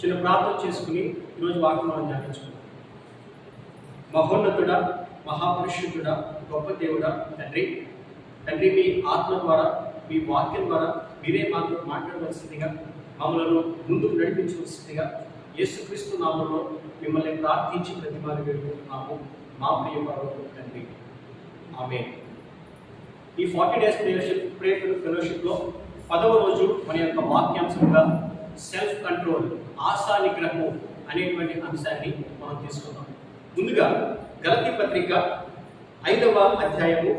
చిన్న ప్రార్థన చేసుకుని ఈరోజు వాక్యం మనం ధ్యానించుకుందాం. మహోన్నతుడా మహాపురుషుడా గొప్ప దేవుడ తండ్రి తండ్రి మీ ఆత్మ ద్వారా మీ వాక్యం ద్వారా మీరే మాతో మాట్లాడవలసిందిగా మమ్మలను ముందుకు నడిపించవలసిందిగా యేసుక్రీస్తు నామంలో మిమ్మల్ని ప్రార్థించి ప్రతిమాలు వేడుకుంటున్నాము మా ప్రియ పర్వతం తండ్రి. ఆమె ఈ ఫార్టీ డేస్ ప్రేయర్షిప్ ప్రేయర్ ఫెలోషిప్లో పదవ రోజు మన యొక్క వాక్యాంశంగా సెల్ఫ్ కంట్రోల్. ఆశా నిగ్రహము అనేటువంటి అంశాన్ని మనం తీసుకుందాం. ముందుగా గలతి పత్రిక ఐదవ అధ్యాయము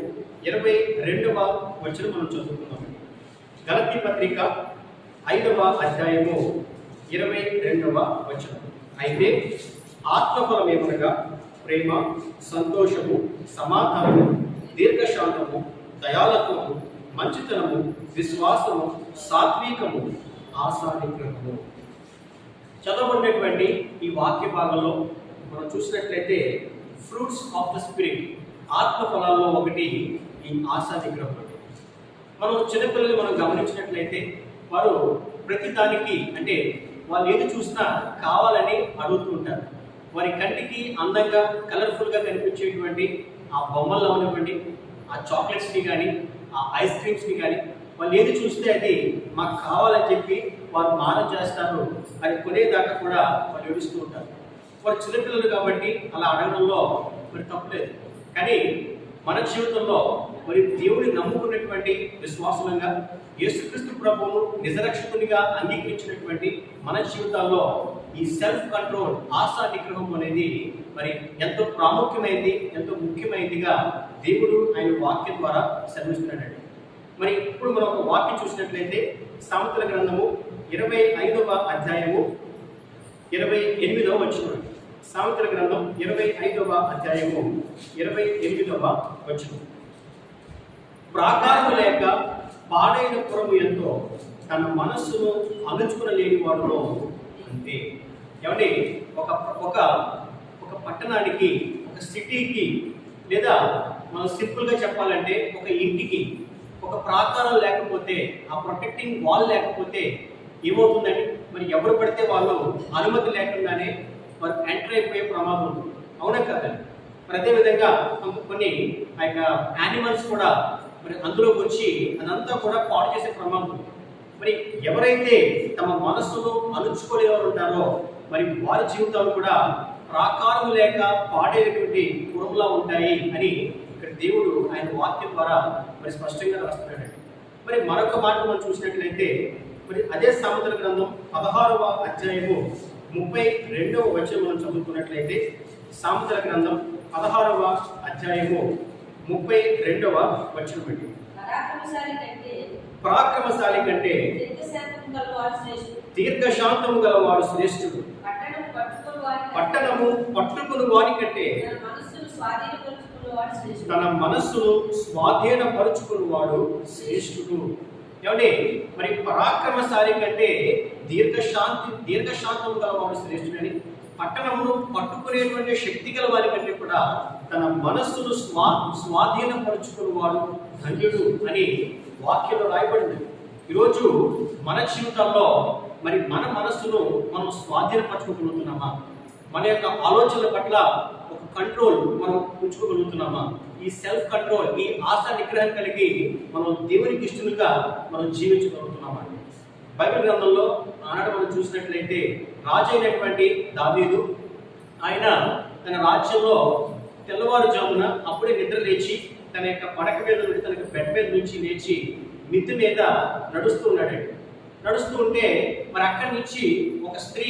ఇరవై రెండవ వచ్చిన మనం చదువుకుందాం. గలతి పత్రిక ఐదవ అధ్యాయము ఇరవై రెండవ వచనం. అయితే ఆత్మఫలం ఏమనగా ప్రేమ సంతోషము సమాధానము దీర్ఘశాంతము దయాలత్వము మంచితనము విశ్వాసము సాత్వికము ఆశానిగ్రహము చదవబడినటువంటి ఈ వాక్య భాగంలో మనం చూసినట్లయితే ఫ్రూట్స్ ఆఫ్ ద స్పిరిట్ ఆత్మ ఫలాల్లో ఒకటి ఈ ఆశా నిగ్రహం అంటే మనం చిన్నపిల్లలు మనం గమనించినట్లయితే వారు ప్రతి దానికి అంటే వాళ్ళు ఏది చూసినా కావాలని అడుగుతూ ఉంటారు. వారి కంటికి అందంగా కలర్ఫుల్గా కనిపించేటువంటి ఆ బొమ్మల్లో ఉన్నటువంటి ఆ చాక్లెట్స్ని కానీ ఆ ఐస్ క్రీమ్స్ని కానీ వాళ్ళు ఏది చూస్తే అది మాకు కావాలని చెప్పి వారు మానం చేస్తారు అది కొనేదాకా కూడా వాళ్ళు ఏడుస్తూ ఉంటారు. వారు చిన్నపిల్లలు కాబట్టి అలా అడగడంలో మరి తప్పులేదు కానీ మన జీవితంలో మరి దేవుని నమ్ముకున్నటువంటి విశ్వాసంగా యేసుక్రీస్తు ప్రభువును నిజరక్షకునిగా అంగీకరించినటువంటి మన జీవితాల్లో ఈ సెల్ఫ్ కంట్రోల్ ఆశా నిగ్రహం అనేది మరి ఎంతో ప్రాముఖ్యమైనది ఎంతో ముఖ్యమైనదిగా దేవుడు ఆయన వాక్యం ద్వారా శ్రమిస్తున్నాడండి మరి ఇప్పుడు మనం ఒక వాక్యం చూసినట్లయితే సామెతల గ్రంథము ఇరవై ఐదవ అధ్యాయము ఇరవై ఎనిమిదవ వచ్చిన సామెతల గ్రంథం ఇరవై ఐదవ అధ్యాయము ఇరవై ఎనిమిదవ వచ్చిన ప్రాకారము లేక పాడైన పురము ఎంతో తన మనస్సును అణుచుకునలేని వాడులో అంతే. ఏమండి? ఒక ఒక ఒక పట్టణానికి ఒక సిటీకి లేదా మనం సింపుల్గా చెప్పాలంటే ఒక ఇంటికి ఒక ప్రాకారం లేకపోతే ఆ ప్రొటెక్టింగ్ వాల్ లేకపోతే ఏమవుతుందండి మరి ఎవరు పడితే వాళ్ళు అనుమతి లేకుండానే వారు ఎంటర్ అయిపోయే ప్రమాదం ఉంది అవునా కదండి మరి అదేవిధంగా కొన్ని ఆ యొక్క యానిమల్స్ కూడా మరి అందులోకి వచ్చి అదంతా కూడా పాడు చేసే ప్రమాదం ఉంది మరి ఎవరైతే తమ మనస్సును అణుచుకోలేవారు ఉంటారో మరి వారి జీవితాలు కూడా ప్రాకారం లేక పాడేటువంటి కురంలా ఉంటాయి అని ఇక్కడ దేవుడు ఆయన వాక్యం ద్వారా మరి స్పష్టంగా రాస్తున్నాడు మరి మరొక మాట మనం చూసినట్లయితే మరి అదే సామెతల గ్రంథం పదహారవ అధ్యాయము ముప్పై రెండవ వచనం మనం చదువుకున్నట్లయితే సామెతల గ్రంథం పదహారవ అధ్యాయము ముప్పై రెండవ వచనం అండి పరాక్రమశాలి కంటే. దీర్ఘశాంతము గలవాడు శ్రేష్ఠుడు పట్టణము పట్టుకుని వారి కంటే. తన మనస్సును స్వాధీనపరుచుకుని వాడు శ్రేష్ఠుడు ఏమండి? మరి పరాక్రమశాలి కంటే దీర్ఘశాంతి దీర్ఘశాంతం గలవాడు శ్రేష్ఠుడని పట్టణమును పట్టుకునేటువంటి శక్తి గల వారి కంటే కూడా తన మనస్సును స్వా స్వాధీనపరుచుకునేవాడు ధన్యుడు అని వాక్యంలో రాయబడింది. ఈరోజు మన జీవితాల్లో మరి మన మనస్సును మనం స్వాధీనపరచుకోగలుగుతున్నామా? మన యొక్క ఆలోచనల పట్ల ఒక కంట్రోల్ మనం ఉంచుకోగలుగుతున్నామా? ఈ సెల్ఫ్ కంట్రోల్ ఈ ఆశ నిగ్రహం కలిగి మనం దేవునికి ఇష్టలుగా మనం జీవించగలుగుతున్నామా? బైబిల్ గ్రంథంలో ఆనాడు మనం చూసినట్లయితే రాజు అయినటువంటి దావీదు ఆయన తన రాజ్యంలో తెల్లవారుజామున అప్పుడే నిద్ర లేచి తన యొక్క పడక మీద నుండి తన యొక్క బెడ్ మీద నుంచి లేచి మిద్దు మీద నడుస్తూ ఉన్నాడండి. నడుస్తూ ఉంటే మరి అక్కడి నుంచి ఒక స్త్రీ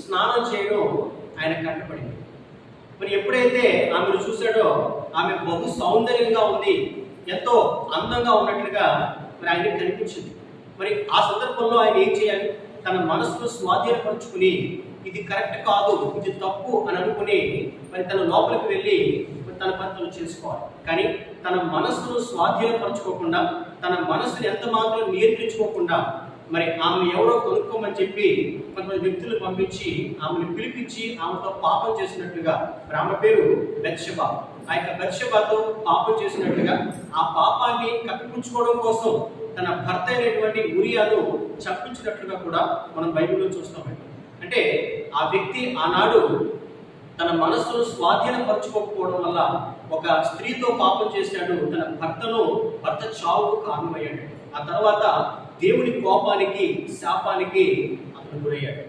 స్నానం చేయడం ఆయన కంటపడింది. మరి ఎప్పుడైతే ఆమెను చూశాడో ఆమె బహు సౌందర్యంగా ఉంది ఎంతో అందంగా ఉన్నట్లుగా మరి ఆయనకి కనిపించింది. మరి ఆ సందర్భంలో ఆయన ఏం చేయాలి? తన మనసును స్వాధీనపరుచుకుని ఇది కరెక్ట్ కాదు ఇది తప్పు అని అనుకుని మరి తన లోపలికి వెళ్ళి తన పనులు చేసుకోవాలి. కానీ తన మనసును స్వాధీనపరచుకోకుండా తన మనసును ఎంత మాత్రం నియంత్రించుకోకుండా మరి ఆమె ఎవరో కొనుక్కోమని చెప్పి కొంతమంది వ్యక్తులు పంపించి ఆమెను పిలిపించి ఆమెతో పాపం చేసినట్టుగా ఆమె పేరు బెత్షబ. ఆ యొక్క బెత్షబాతో పాపం చేసినట్టుగా ఆ పాపాన్ని కప్పించుకోవడం కోసం తన భర్త అయినటువంటి ఉరియాను చంపించినట్లుగా కూడా మనం బైబిల్లో చూస్తామండి అంటే అంటే ఆ వ్యక్తి ఆనాడు తన మనస్సును స్వాధీనపరచుకోకపోవడం వల్ల ఒక స్త్రీతో పాపం చేశాడు తన భర్తను భర్త చావుకు కారణమయ్యాడు. ఆ తర్వాత దేవుని కోపానికి శాపానికి అతను గురయ్యాడు.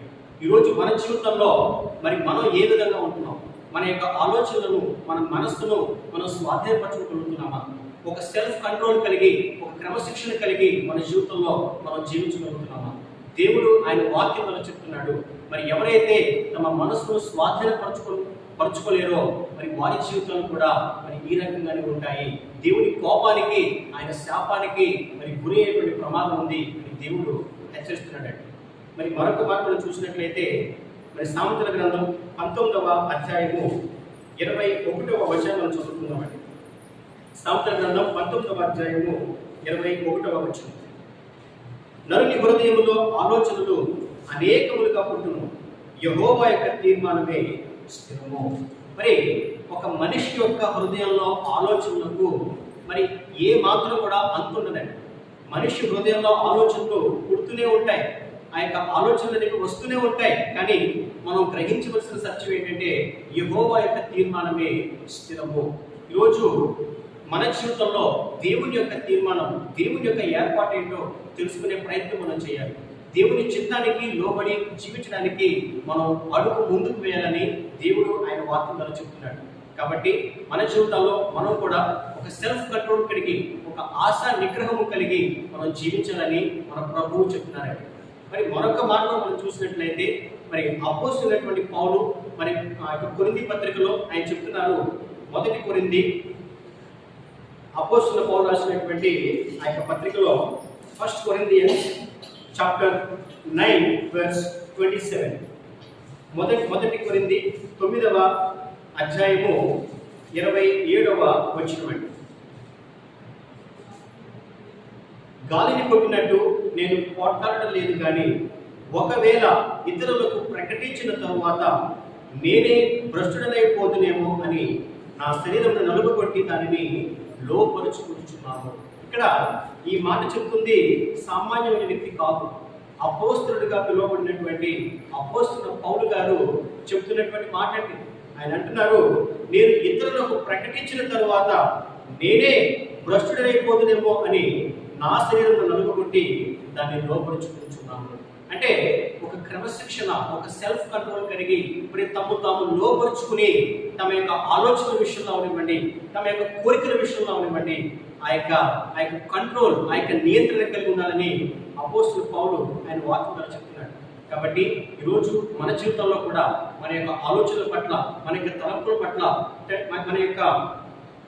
ఈరోజు మన జీవితంలో మరి మనం ఏ విధంగా ఉంటున్నాం? మన యొక్క ఆలోచనలను మన మనస్సును మనం స్వాధీనపరచుకోగలుగుతున్నామా ఒక సెల్ఫ్ కంట్రోల్ కలిగి ఒక క్రమశిక్షణ కలిగి మన జీవితంలో మనం జీవించగలుగుతున్నామా దేవుడు ఆయన వాక్యంలో చెప్తున్నాడు. మరి ఎవరైతే తమ మనస్సును స్వాధీనపరచుకో పరుచుకోలేరో? మరి వారి జీవితాలు కూడా మరి ఈ రకంగానే ఉంటాయి. దేవుని కోపానికి ఆయన శాపానికి మరి గురి అయ్యేటువంటి ప్రమాదం ఉంది అని దేవుడు హెచ్చరిస్తున్నాడండి. మరి మరొక మార్పులు చూసినట్లయితే మరి సామెతల గ్రంథం పంతొమ్మిదవ అధ్యాయము ఇరవై ఒకటవ వచనం మనం చదువుకుందామండి. సామెతల గ్రంథం పంతొమ్మిదవ అధ్యాయము ఇరవై ఒకటవ వచనం. నరుని హృదయములో ఆలోచనలు అనేకములుగా పుట్టును. యహోవా యొక్క తీర్మానమే స్థిరము. మరి ఒక మనిషి యొక్క హృదయంలో ఆలోచనలకు మరి ఏ మాత్రం కూడా అంతుండదండి మనిషి హృదయంలో ఆలోచనలు పుడుతూనే ఉంటాయి. ఆ యొక్క ఆలోచనలు అనేవి వస్తూనే ఉంటాయి. కానీ మనం గ్రహించవలసిన సత్యం ఏంటంటే యహోవా యొక్క తీర్మానమే స్థిరము. ఈరోజు మన జీవితంలో దేవుని యొక్క తీర్మానం దేవుని యొక్క ఏర్పాటు ఏంటో తెలుసుకునే ప్రయత్నం మనం చేయాలి. దేవుని చిత్తానికి లోబడి జీవించడానికి మనం అడుగు ముందుకు వేయాలని దేవుడు ఆయన వాక్యం ద్వారా చెప్తున్నాడు. కాబట్టి మన జీవితంలో మనం కూడా ఒక సెల్ఫ్ కంట్రోల్ కలిగి ఒక ఆశా నిగ్రహము కలిగి మనం జీవించాలని మన ప్రభువు చెప్తున్నారండి. మరి మరొక మార్గం మనం చూసినట్లయితే మరి అపోస్తున్నటువంటి పౌలు మరి ఆ యొక్క కొరింది పత్రికలో ఆయన చెప్తున్నారు. మొదటి కొరింది అపోస్తుల పౌలు రాసినటువంటి ఆ యొక్క పత్రికలో first Corinthians chapter nine verse twenty seven మొదటి మొదటి కొరింది తొమ్మిదవ అధ్యాయము ఇరవై ఏడవ వచనమండి గాలిని కొట్టినట్టు నేను పోట్లాడటం లేదు కానీ ఒకవేళ ఇతరులకు ప్రకటించిన తరువాత నేనే భ్రష్టుడనైపోతునేమో అని నా శరీరం నలుగు కొట్టి దానిని లోపరుచుకుంటున్నాను ఇక్కడ ఈ మాట చెప్తుంది సామాన్యమైన వ్యక్తి కాదు. అపోస్తుడుగా పిలువబడినటువంటి అపోస్తున్న పౌలు గారు చెప్తున్నటువంటి మాట అండి ఆయన అంటున్నారు నేను ఇతరులకు ప్రకటించిన తరువాత నేనే భ్రష్టుడైపోతునేమో అని నా శరీరంలో నలుగుకుంటే దాన్ని లోపరుచుకుంటున్నాను అంటే ఒక క్రమశిక్షణ ఒక సెల్ఫ్ కంట్రోల్ కలిగి ఇప్పుడు తమ్ము తాము లోపరుచుకుని తమ యొక్క ఆలోచన విషయంలో అవనివ్వండి తమ యొక్క కోరికల విషయంలో అవనివ్వండి ఆ యొక్క ఆ యొక్క కంట్రోల్ ఆ యొక్క నియంత్రణ కలిగి ఉండాలని అపోస్తుల పౌలు ఆయన వాక్యం చెప్తున్నాడు. కాబట్టి ఈరోజు మన జీవితంలో కూడా మన యొక్క ఆలోచనల పట్ల మన యొక్క తలంపుల పట్ల మన యొక్క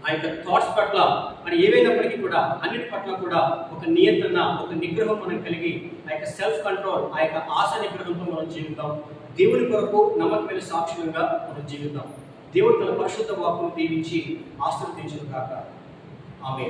ఆ యొక్క థాట్స్ పట్ల మరి ఏవైనప్పటికీ కూడా అన్నిటి పట్ల కూడా ఒక నియంత్రణ ఒక నిగ్రహం మనం కలిగి ఆ యొక్క సెల్ఫ్ కంట్రోల్ ఆ యొక్క ఆశ నిగ్రహంతో మనం జీవిద్దాం. దేవుని కొరకు నమ్మకమైన సాక్షులుగా మనం జీవిద్దాం. దేవుడు తన పరిశుద్ధ వాక్కును దీవించి ఆశీర్వదించిన కాక ఆమె